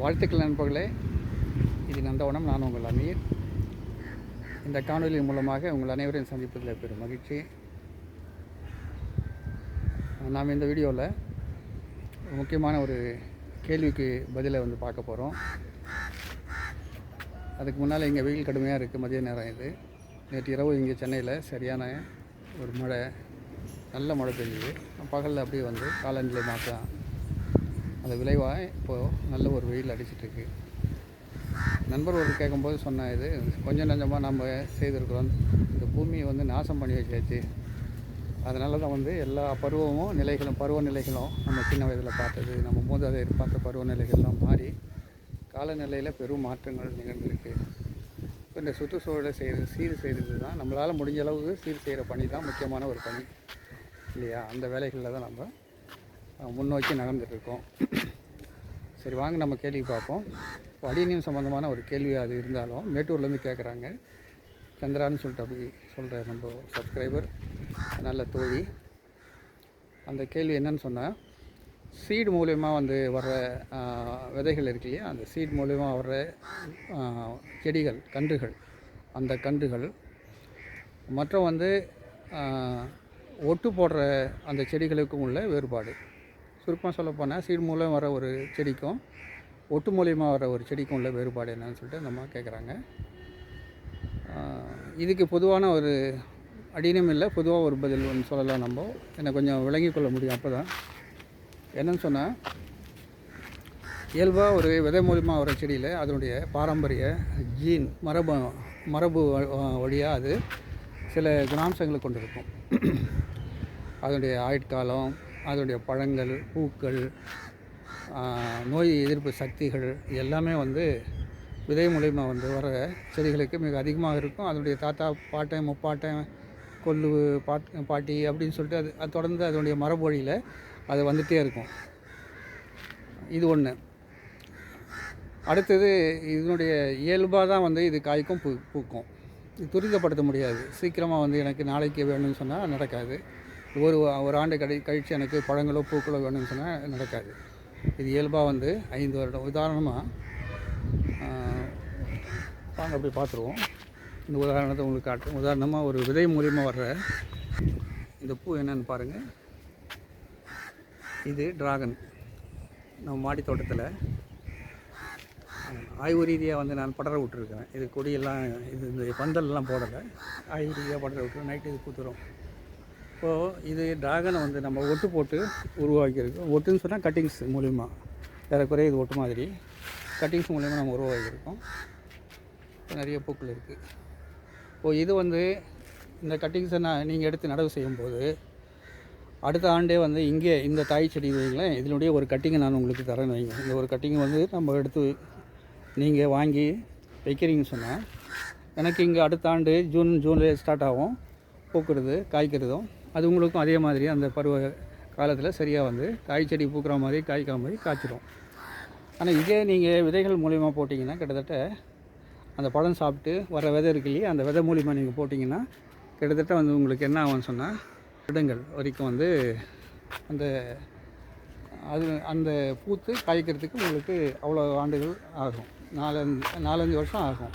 வாழ்த்துக்கள் நண்பர்களே. இது நந்தவனம் நான் உங்கள் அமீர். இந்த காணொலி மூலமாக உங்கள் அனைவரையும் சந்திப்பதில் பெரும் மகிழ்ச்சி. நாம் இந்த வீடியோவில் முக்கியமான ஒரு கேள்விக்கு பதிலை வந்து பார்க்க போகிறோம் அதுக்கு முன்னால் இங்கே வெயில் கடுமையாக இருக்குது மதிய நேரம் இது. நேற்று இரவு இங்கே சென்னையில் சரியான ஒரு மழை நல்ல மழை பெய்யுது பகலில் அப்படியே வந்து காலநிலை மாற்றம் அது விளைவாக இப்போது நல்ல ஒரு வெயில் அடிச்சிட்ருக்கு. நண்பர் ஒரு கேட்கும்போது சொன்ன இது கொஞ்சம் நஞ்சமாக நம்ம செய்திருக்கிறோம். இந்த பூமியை வந்து நாசம் பண்ணி வச்சாச்சு. அதனால தான் வந்து எல்லா பருவமும் நிலைகளும் பருவநிலைகளும் நம்ம சின்ன வயதில் பார்த்தது. நம்ம மூதாதையர் பார்த்த பருவநிலைகள்லாம் மாறி காலநிலையில் பெரும் மாற்றங்கள் நிகழ்ந்திருக்கு. இப்போ இந்த சுற்றுச்சூழலை செய்து சீர் செய்கிறது தான் நம்மளால் முடிஞ்ச அளவுக்கு சீர் செய்கிற பணி தான் முக்கியமான ஒரு பணி. இல்லையா? அந்த வேலைகளில் தான் நம்ம முன்னோக்கி நகர்ந்துட்டுருக்கோம். சரி வாங்க நம்ம கேள்வி பார்ப்போம். வடிநியம் சம்மந்தமான ஒரு கேள்வி அது இருந்தாலும் மேட்டூர்லேருந்து கேட்குறாங்க சந்திரான்னு சொல்லிட்டு அப்படி சொல்கிற நம்ம சப்ஸ்கிரைபர் நல்ல தோழி. அந்த கேள்வி என்னன்னு சொன்னால் சீடு மூலயமா வந்து வர்ற விதைகள் இருக்கு இல்லையா? அந்த சீட் மூலயமா வர்ற செடிகள் கன்றுகள். அந்த கன்றுகள் மற்றும் வந்து ஒட்டு போடுற அந்த செடிகளுக்கும் உள்ள வேறுபாடு. சுருக்கமாக சொல்லப்போனால் சீடு மூலம் வர ஒரு செடிக்கும் ஒட்டு மூலியமாக வர ஒரு செடிக்கும் உள்ள வேறுபாடு என்னன்னு சொல்லிட்டு நம்ம கேட்குறாங்க. இதுக்கு பொதுவான ஒரு அடினம் இல்லை பொதுவாக ஒரு பதில் ஒன்று சொல்லலாம் நம்ம. என்னை கொஞ்சம் விளங்கி கொள்ள முடியும் அப்போ தான் என்னன்னு சொன்னால் இயல்பாக ஒரு விதை மூலியமாக வர செடியில் அதனுடைய பாரம்பரிய ஜீன் மரபு மரபு வழியாக அது சில குணாம்சங்களை கொண்டிருக்கும். அதனுடைய ஆயுட்காலம் அதனுடைய பழங்கள் பூக்கள் நோய் எதிர்ப்பு சக்திகள் எல்லாமே வந்து விதை மூலிமா வந்து வர செடிகளுக்கு மிக அதிகமாக இருக்கும். அதனுடைய தாத்தா பாட்டன் முப்பாட்டன் கொல்லு பாட் பாட்டி அப்படின்னு சொல்லிட்டு அது அது தொடர்ந்து அதனுடைய மரபு வழியில் அது வந்துகிட்டே இருக்கும். இது ஒன்று அடுத்தது இதனுடைய இயல்பாக தான் வந்து இது காய்க்கும் பூ பூக்கும். இது துரிதப்படுத்த முடியாது. சீக்கிரமாக வந்து எனக்கு நாளைக்கு வேணும்னு சொன்னால் நடக்காது. ஒரு ஒரு ஆண்டு கடை கழித்து எனக்கு பழங்களோ பூக்களோ வேணும்னு சொன்னால் நடக்காது. இது இயல்பாக வந்து ஐந்து வருடம். உதாரணமாக வாங்க அப்படி பார்த்துருவோம். இந்த உதாரணத்தை உங்களுக்கு காட்டுறேன். உதாரணமாக ஒரு விதை மூலியமாக வர்ற இந்த பூ என்னன்னு பாருங்கள் இது டிராகன். நம்ம மாடி தோட்டத்தில் ஆய்வு ரீதியாக வந்து நான் படர விட்டுருக்கேன் இது கொடியெல்லாம் இது இந்த பந்தல்லாம் போடலை. ஆய்வு ரீதியாக படர விட்டுருவேன் நைட்டு இது பூத்துரும் இப்போது இது டிராகனை வந்து நம்ம ஒட்டு போட்டு உருவாக்கியிருக்கோம் ஒட்டுன்னு சொன்னால் கட்டிங்ஸ் மூலிமா ஏறக்குறைய இது ஒட்டு மாதிரி. கட்டிங்ஸ் மூலிமா நம்ம உருவாக்கியிருக்கோம். நிறைய பூக்கள் இருக்குது இப்போது இது வந்து இந்த கட்டிங்ஸை நான் நீங்கள் எடுத்து நடவு செய்யும்போது அடுத்த ஆண்டே வந்து இங்கே இந்த தாய் செடி வைங்களேன் இதனுடைய ஒரு கட்டிங்கை நான் உங்களுக்கு தரேன் வைங்க. இந்த ஒரு கட்டிங்கை வந்து நம்ம எடுத்து நீங்கள் வாங்கி வைக்கிறீங்கன்னு சொன்னால் எனக்கு இங்கே அடுத்த ஆண்டு ஜூன் ஜூனில் ஸ்டார்ட் ஆகும். பூக்கிறது காய்க்கிறதும். அது உங்களுக்கும் அதே மாதிரி அந்த பருவ காலத்தில் சரியாக வந்து காய் செடி பூக்கிற மாதிரி காய்க்கிற மாதிரி காய்ச்சிடும் ஆனால் இதே நீங்கள் விதைகள் மூலிமா போட்டிங்கன்னா கிட்டத்தட்ட அந்த பழம் சாப்பிட்டு வர விதை இருக்கு இல்லையா அந்த விதை மூலிமா நீங்கள் போட்டிங்கன்னா கிட்டத்தட்ட வந்து உங்களுக்கு என்ன ஆகும்னு சொன்னால் இடங்கள் வரைக்கும் வந்து அந்த அது அந்த பூத்து காய்க்கிறதுக்கு உங்களுக்கு அவ்வளோ ஆண்டுகள் ஆகும். நாலஞ்சு நாலஞ்சு வருஷம் ஆகும்.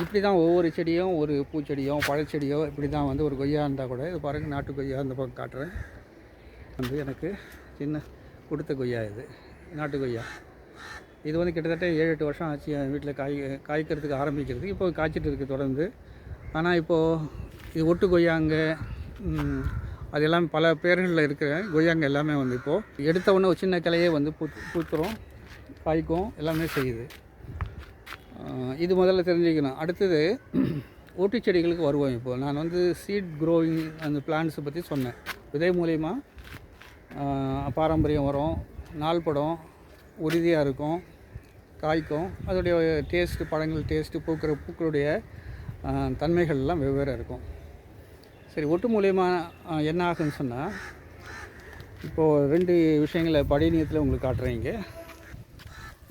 இப்படி தான் ஒவ்வொரு செடியும் ஒரு பூச்செடியோ பழச்செடியோ இப்படி தான் வந்து ஒரு கொய்யா இருந்தால் கூட இது பாருங்கள் நாட்டு கொய்யா அந்த பக்கம் காட்டுறேன். வந்து எனக்கு சின்ன கொடுத்த கொய்யா இது நாட்டு கொய்யா. இது வந்து கிட்டத்தட்ட ஏழு எட்டு வருஷம் ஆச்சு என் வீட்டில் காய் காய்க்கிறதுக்கு ஆரம்பிக்கிறதுக்கு இப்போ காய்ச்சிட்டு இருக்குது தொடர்ந்து. ஆனால் இப்போது இது ஒட்டு கொய்யாங்க அது எல்லாம் பல பேர்களில் இருக்கிற கொய்யாங்க எல்லாமே வந்து இப்போது எடுத்த உடனே ஒரு சின்ன கிளையே வந்து பூ பூத்துரும் காய்க்கும் எல்லாமே செய்யுது. இது முதல்ல தெரிஞ்சுக்கணும். அடுத்தது ஓட்டு செடிகளுக்கு வருவோம் இப்போது நான் வந்து சீட் க்ரோவிங் அந்த பிளான்ஸை பற்றி சொன்னேன். விதை மூலிமா பாரம்பரியம் வரும் நாள்படம் உறுதியாக இருக்கும் காய்க்கும். அதோடைய டேஸ்ட்டு பழங்கள் டேஸ்ட்டு பூக்கிற பூக்களுடைய தன்மைகள்லாம் தன்மைகள் எல்லாம் வெவ்வேறு இருக்கும். சரி ஒட்டு மூலயமா என்ன ஆகுன்னு சொன்னால் இப்போது ரெண்டு விஷயங்களை படிநியத்தில் உங்களுக்கு காட்டுறீங்க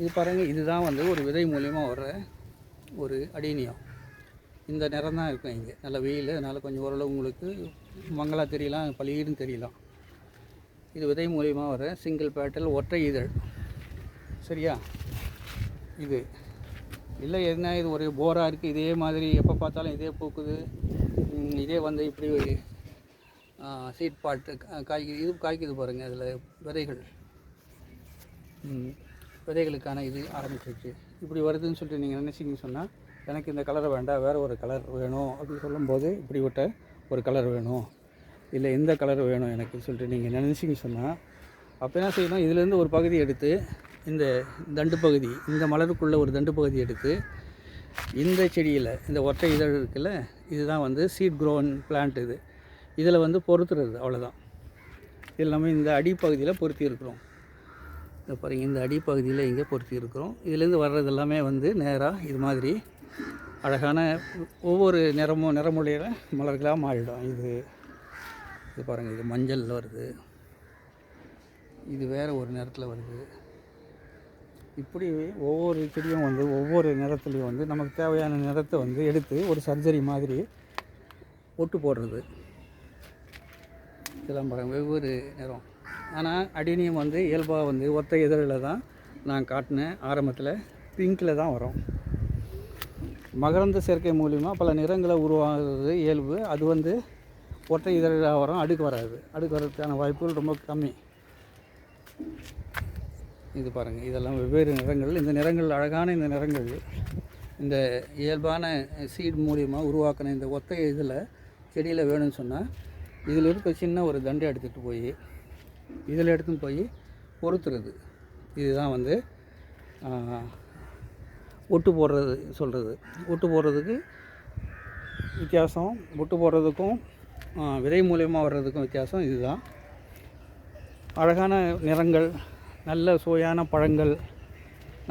இது பாருங்கள் இதுதான் வந்து ஒரு விதை மூலியமாக வர்ற ஒரு அடீனியம் இந்த நிறம் தான் இருக்கும் இங்கே. நல்ல வெயில் அதனால் கொஞ்சம் ஓரளவு உங்களுக்கு மங்களா தெரியலாம் பளிர்னு தெரியலாம். இது விதை மூலியமாக வர சிங்கிள் பேட்டல் ஒற்றை இதழ். சரியா? இது. இல்லை என்ன இது ஒரு போராக இருக்குது இதே மாதிரி எப்போ பார்த்தாலும் இதே பூக்குது. இதே வந்து இப்படி ஒரு சீட் பாட்டு காய்க்குது. இது காய்க்குது பாருங்கள் அதில் விதைகள். ம், விதைகளுக்கான இது ஆரம்பிச்சிருச்சு. இப்படி வருதுன்னு சொல்லிட்டு நீங்கள் நினச்சிங்கன்னு சொன்னால் எனக்கு இந்த கலர் வேண்டாம் வேறு ஒரு கலர் வேணும் அப்படின்னு சொல்லும்போது இப்படிப்பட்ட ஒரு கலர் வேணும். இல்லை இந்த கலர் வேணும் எனக்கு சொல்லிட்டு நீங்கள் நினச்சிங்கன்னு சொன்னால் அப்போ என்ன செய்யணும்? இதுலேருந்து ஒரு பகுதி எடுத்து இந்த தண்டு பகுதி இந்த மலருக்குள்ளே ஒரு தண்டு பகுதி எடுத்து இந்த செடியில் இந்த ஒற்றை இதழ் இருக்குல்ல இதுதான் வந்து சீட் க்ரோன் பிளான்ட் இது. இதில் வந்து பொறுத்துறது அவ்வளோதான் இது இல்லாமல் இந்த அடிப்பகுதியில் பொருத்தி இருக்கிறோம். இந்த பாருங்கள் இந்த அடிப்பகுதியில் இங்கே பொருத்தி இருக்கிறோம். இதுலேருந்து வர்றது எல்லாமே வந்து நேராக இது மாதிரி அழகான ஒவ்வொரு நிறமும் நிறமுடைய மலர்களாக மாறிடும். இது இது பாருங்கள் இது மஞ்சளில் வருது. இது வேறு ஒரு நிறத்தில் வருது. இப்படி ஒவ்வொரு செடியும் வந்து ஒவ்வொரு நிறத்துலையும் வந்து நமக்கு தேவையான நிறத்தை வந்து எடுத்து ஒரு சர்ஜரி மாதிரி ஒட்டு போடுறது. இதெல்லாம் பாருங்கள் வெவ்வேறு நிறம். ஆனால் அடினியம் வந்து இயல்பாக வந்து ஒத்த இதழில் தான் நான் காட்டினேன் ஆரம்பத்தில் பிங்கில் தான் வரும். மகரந்த சேர்க்கை மூலிமா பல நிறங்களை உருவாகிறது இயல்பு. அது வந்து ஒற்றை இதழாக வரும் அடுக்கு வராது. அடுக்கு வர்றதுக்கான வாய்ப்புகள் ரொம்ப கம்மி. இது பாருங்கள் இதெல்லாம் வெவ்வேறு நிறங்கள். இந்த நிறங்கள் அழகான இந்த நிறங்கள் இந்த இயல்பான சீட் மூலியமாக உருவாக்கின இந்த ஒத்தை இதில் செடியில் வேணும்னு சொன்னால் இதில் இருக்க சின்ன ஒரு தண்டை எடுத்துகிட்டு போய் இதில் எடுத்துன்னு போய் பொறுத்துறது. இதுதான் வந்து ஒட்டு போடுறது சொல்கிறது ஒட்டு போடுறதுக்கு வித்தியாசம் ஒட்டு போடுறதுக்கும் விதை மூலயமா வர்றதுக்கும் வித்தியாசம் இதுதான். அழகான நிறங்கள் நல்ல சுவையான பழங்கள்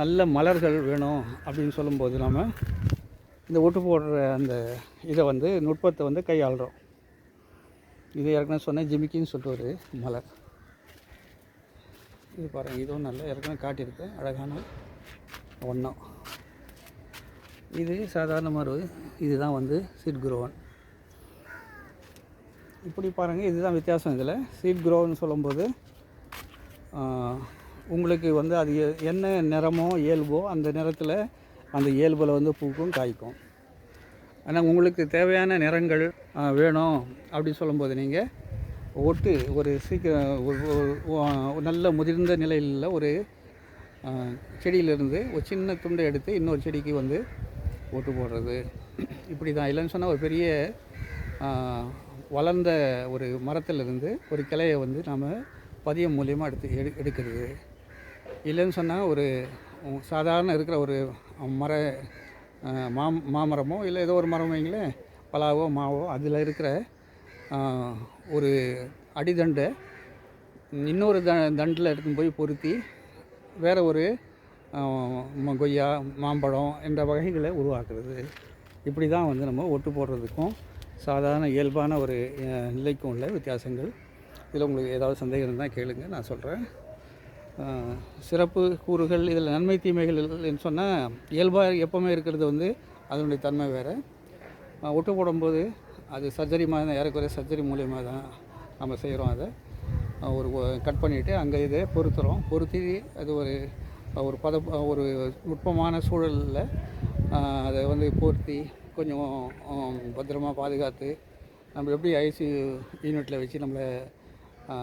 நல்ல மலர்கள் வேணும் அப்படின்னு சொல்லும்போது நாம் இந்த ஒட்டு போடுற அந்த இதை வந்து நுட்பத்தை வந்து கையாளுறோம். இது ஏற்கனவே சொன்னேன் ஜிமிக்கின்னு சொல்லிட்டு ஒரு மலர். இது பாருங்கள் இதுவும் நல்லா ஏற்கனவே காட்டியிருக்கேன் அழகான ஒன்றம் இது சாதாரண மரு இதுதான் வந்து சீட் குரோவன் இப்படி பாருங்கள் இதுதான் வித்தியாசம் இதில். சீட் குரோன்னு சொல்லும்போது உங்களுக்கு வந்து அது எ- என்ன நிறமோ இயல்போ அந்த நிறத்தில் அந்த இயல்பில் வந்து பூக்கும் காய்க்கும். ஆனால் உங்களுக்கு தேவையான நிறங்கள் வேணும் அப்படின்னு சொல்லும்போது நீங்கள் ஓட்டு ஒரு சீக்கிரம் ஒரு- நல்ல முதிர்ந்த நிலையில் ஒரு செடியிலிருந்து ஒரு சின்ன துண்டை எடுத்து இன்னொரு செடிக்கு வந்து ஓட்டு போடுறது. இப்படி தான். இல்லைன்னு சொன்னால் ஒரு பெரிய வளர்ந்த ஒரு மரத்திலிருந்து ஒரு கிளையை வந்து நாம் பதியம் மூலியமாக எடுத்து எடு எடுக்கிறது. இல்லைன்னு சொன்னால் ஒரு சாதாரண இருக்கிற ஒரு மர மாம் மாமரமோ இல்லை ஏதோ ஒரு மரம் வைங்களேன் பலாவோ மாவோ அதில் இருக்கிற ஒரு அடிதண்டை இன்னொரு த தண்டில் எடுத்துன்னு போய் பொருத்தி வேறு ஒரு கொய்யா மாம்பழம் என்ற வகைகளை உருவாக்குறது. இப்படி தான் வந்து நம்ம ஒட்டு போடுறதுக்கும் சாதாரண இயல்பான ஒரு நிலைக்கும் உள்ள வித்தியாசங்கள். இதில் உங்களுக்கு ஏதாவது சந்தேகம் இருந்தால் கேளுங்க நான் சொல்கிறேன் சிறப்பு கூறுகள் இதில் நன்மை தீமைகள் சொன்னால் இயல்பாக எப்போவுமே இருக்கிறது வந்து அதனுடைய தன்மை வேறு. ஒட்டு போடும்போது அது சர்ஜரி மாதிரி தான் ஏறக்குறைய சர்ஜரி மூலியமாக தான் நம்ம செய்கிறோம் அதை. ஒரு கட் பண்ணிவிட்டு அங்கே இதை பொருத்துகிறோம் பொருத்தி அது ஒரு ஒரு பத ஒரு நுட்பமான சூழலில் அதை வந்து பொருத்தி கொஞ்சம் பத்திரமாக பத்திரமா பாதுகாத்து நம்ம எப்படி ஐசி யூனிட்டில் வச்சு நம்மளை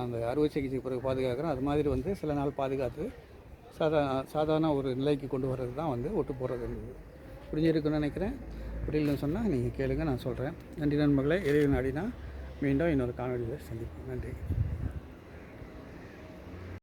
அந்த அறுவை சிகிச்சைக்கு பிறகு பாதுகாக்கிறோம். அது மாதிரி வந்து சில நாள் பாதுகாத்து சாதா சாதாரண ஒரு நிலைக்கு கொண்டு வர்றது தான் வந்து ஒட்டு போடுறது புரிஞ்சிருக்குன்னு நினைக்கிறேன். புரியலன்னு சொன்னால் நீங்கள் கேளுங்க நான் சொல்கிறேன் நன்றி நண்பர்களே இறைவன் அடினா மீண்டும் இன்னொரு காணொலியில் சந்திப்போம். நன்றி.